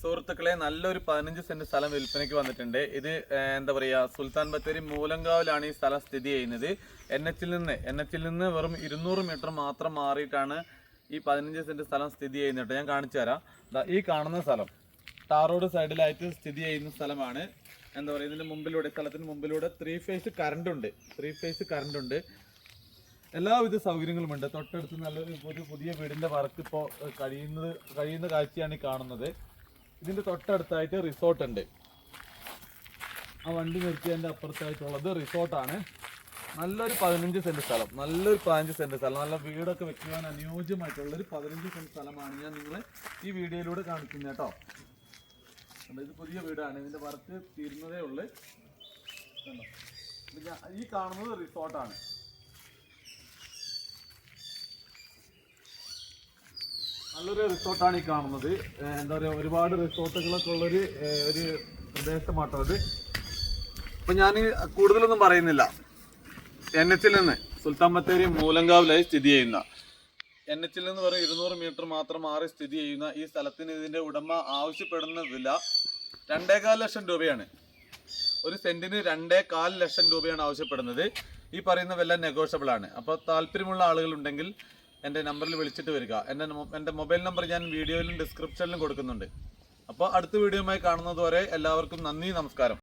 സുഹൃത്തുക്കളെ നല്ലൊരു പതിനഞ്ച് സെന്റ് സ്ഥലം വിൽപ്പനയ്ക്ക് വന്നിട്ടുണ്ട്. ഇത് എന്താ പറയുക സുൽത്താൻ ബത്തേരി മൂലങ്കാവിലാണ് ഈ സ്ഥലം സ്ഥിതി ചെയ്യുന്നത്. എൻ എച്ചിൽ നിന്ന് എൻ എച്ചിൽ നിന്ന് വെറും ഇരുന്നൂറ് മീറ്റർ മാത്രം മാറിയിട്ടാണ് ഈ പതിനഞ്ച് സെന്റ് സ്ഥലം സ്ഥിതി ചെയ്യുന്നത് ഞാൻ കാണിച്ചു തരാം. ഈ കാണുന്ന സ്ഥലം ടാർ റോഡ് സൈഡിലായിട്ട് സ്ഥിതി ചെയ്യുന്ന സ്ഥലമാണ്. എന്താ പറയുക ഇതിന്റെ മുമ്പിലൂടെ സ്ഥലത്തിന് മുമ്പിലൂടെ ത്രീ ഫേസ് കറണ്ട് ഉണ്ട്. ത്രീ ഫേസ് കറണ്ട് ഉണ്ട്. എല്ലാവിധ സൗകര്യങ്ങളും ഉണ്ട്. തൊട്ടടുത്ത് നല്ലൊരു പുതിയ വീടിന്റെ വർക്ക് ഇപ്പോൾ കഴിയുന്നത് കഴിയുന്ന കാഴ്ചയാണ് ഈ കാണുന്നത്. ഇതിന്റെ തൊട്ടടുത്തായിട്ട് റിസോർട്ട് ഉണ്ട്. ആ വണ്ടി നിർത്തിയതിന്റെ അപ്പുറത്തായിട്ടുള്ളത് റിസോർട്ടാണ് നല്ലൊരു പതിനഞ്ച് സെന്റ് സ്ഥലം. നല്ലൊരു പതിനഞ്ച് സെന്റ് സ്ഥലം. നല്ല വീടൊക്കെ വെക്കുവാൻ അനുയോജ്യമായിട്ടുള്ള ഒരു പതിനഞ്ച് സെന്റ് സ്ഥലമാണ് ഞാൻ നിങ്ങളെ ഈ വീഡിയോയിലൂടെ കാണിക്കുന്നത് കേട്ടോ. ഇത് പുതിയ വീടാണ്. ഇതിന്റെ വർക്ക് തീരുന്നതേ ഉള്ളു. ഈ കാണുന്നത് റിസോർട്ടാണ് നല്ലൊരു റിസോർട്ടാണ് ഈ കാണുന്നത്. എന്താ പറയുക ഒരുപാട് റിസോർട്ടുകളൊക്കെ ഉള്ളൊരു ഒരു പ്രദേശമാട്ടോ അത് അപ്പം ഞാൻ കൂടുതലൊന്നും പറയുന്നില്ല. എൻ എച്ചിൽ നിന്ന് സുൽത്താൻ ബത്തേരി മൂലങ്കാവിലായി സ്ഥിതി ചെയ്യുന്ന. എൻ എച്ചിൽ നിന്ന് വെറും ഇരുന്നൂറ് മീറ്റർ മാത്രം മാറി സ്ഥിതി ചെയ്യുന്ന ഈ സ്ഥലത്തിന് ഇതിന്റെ ഉടമ ആവശ്യപ്പെടുന്ന വില രണ്ടേകാൽ ലക്ഷം രൂപയാണ്. ഒരു സെന്റിന് രണ്ടേ കാൽ ലക്ഷം രൂപയാണ് ആവശ്യപ്പെടുന്നത്. ഈ പറയുന്ന വില നെഗോഷ്യബിൾ ആണ്. അപ്പോൾ താല്പര്യമുള്ള ആളുകളുണ്ടെങ്കിൽ എന്റെ നമ്പറിൽ വിളിച്ചിട്ട് വരിക. എന്റെ എന്റെ മൊബൈൽ നമ്പർ ഞാൻ വീഡിയോയിലും ഡിസ്ക്രിപ്ഷനിലും കൊടുക്കുന്നുണ്ട്. അപ്പോൾ അടുത്ത വീഡിയോയുമായി കാണുന്നതുവരെ എല്ലാവർക്കും നന്ദി നമസ്കാരം.